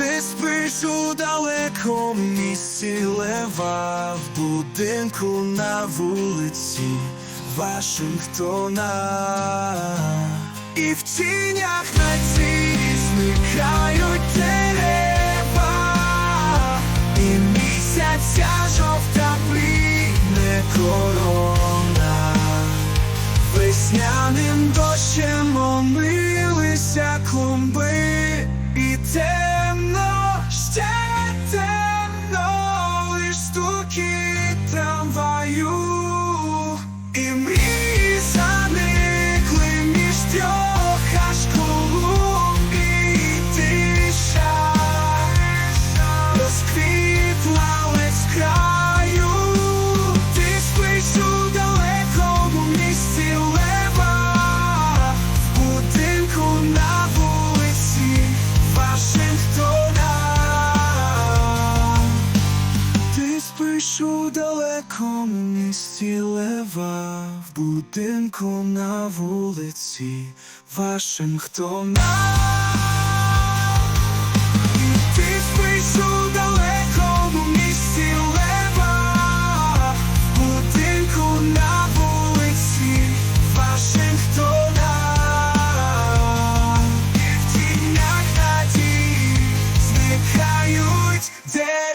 Ти спиш у далекому місці лева в будинку на вулиці Вашингтона. І в тінях на цій зникають дерева, і місяця жовта пліне корона. Весняним дощем омилися клумби на вулиці Вашингтона. Ти спиш далекому місті лева, в будинку на вулиці Вашингтона. Dejar